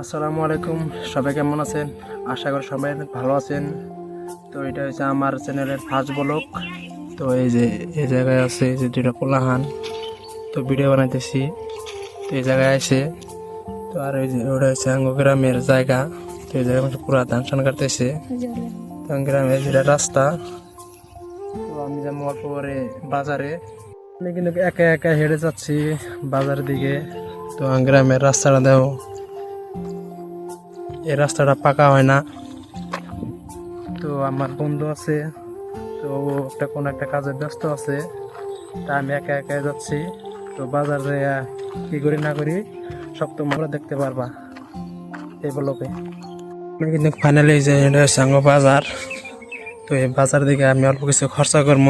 আসসালামু আলাইকুম, সবাই কেমন আছেন? আশা করি সবাই ভালো আছেন। তো এটা হচ্ছে আমার চ্যানেলের ফার্স্ট ব্লক তো এই যে, এই জায়গায় আছে এই যে দুটা পোলাহান তো ভিডিও বানাইতেছি। তো এই জায়গায় আছে। তো আর ওই যে, ওটা হচ্ছে আঙ্গ গ্রামের জায়গা। তো এই জায়গায় পুরা ধান টান কাটতেছে। তো গ্রামের যেটা রাস্তা। তো আমি অল্প পরে বাজারে। আমি কিন্তু একা একা হেঁটে যাচ্ছি বাজারের দিকে। তো গ্রামের রাস্তাটা দেও এই রাস্তাটা পাকা হয় না। তো আমার বন্ধু আছে, তো একটা কোনো একটা কাজে ব্যস্ত আছে, তা আমি একা একা যাচ্ছি। তো বাজারে কি করি না করি, সব তোমরা দেখতে পারবা, এই ব্লকে কিন্তু ফাইনালি যে এটা হচ্ছে আঙ্গ বাজার। তো এই বাজার দিকে আমি অল্প কিছু খরচা করব।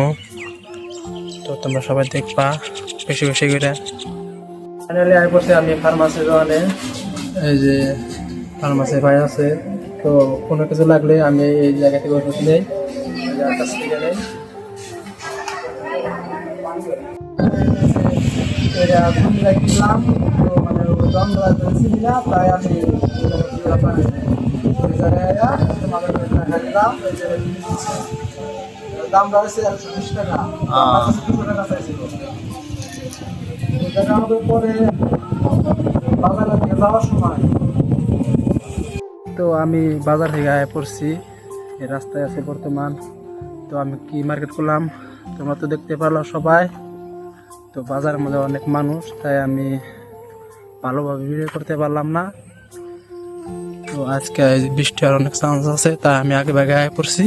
তো তোমরা সবাই দেখবা, বেশি বেশি করে। ফাইনালি আই পড়ছে আমি ফার্মাসি দোকানে। এই যে ফার্মাসি ভাই আছে তো কোনো কিছু লাগলে আমি এই জায়গা থেকে ওষুধ নেই কাছ থেকে নেই। এটা কুমিল্লা কিনলাম তো মানে দাম চিনি না তাই আমি দাম রয়েছে একশো বিশ টাকা। দুশো টাকা চাইছিল আমাদের পরে বাজারের দিকে যাওয়ার সময় তো আমি বাজার থেকে আয় পড়ছি রাস্তায় আছে বর্তমান। তো আমি কি মার্কেট করলাম? তোমরা তো দেখতে পারল সবাই। তো বাজারের মধ্যে অনেক মানুষ, তাই আমি ভালোভাবে ভিডিও করতে পারলাম না। তো আজকে বৃষ্টি আর অনেক চান্স আছে, তাই আমি আগে ভাগে আয় পড়ছি।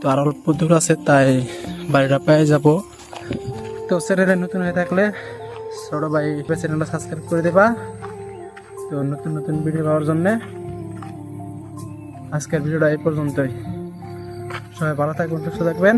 তো আর অল্প দূর আছে, তাই বাড়িটা পেয়ে যাব। তো চ্যানেলে নতুন হয়ে থাকলে ছোটো ভাই চ্যানেলটা সাবস্ক্রাইব করে দেবা। তো নতুন নতুন ভিডিও পাওয়ার জন্য আজকের ভিডিওটা এই পর্যন্তই। সবাই ভালো থাকবেন, সুস্থ থাকবেন।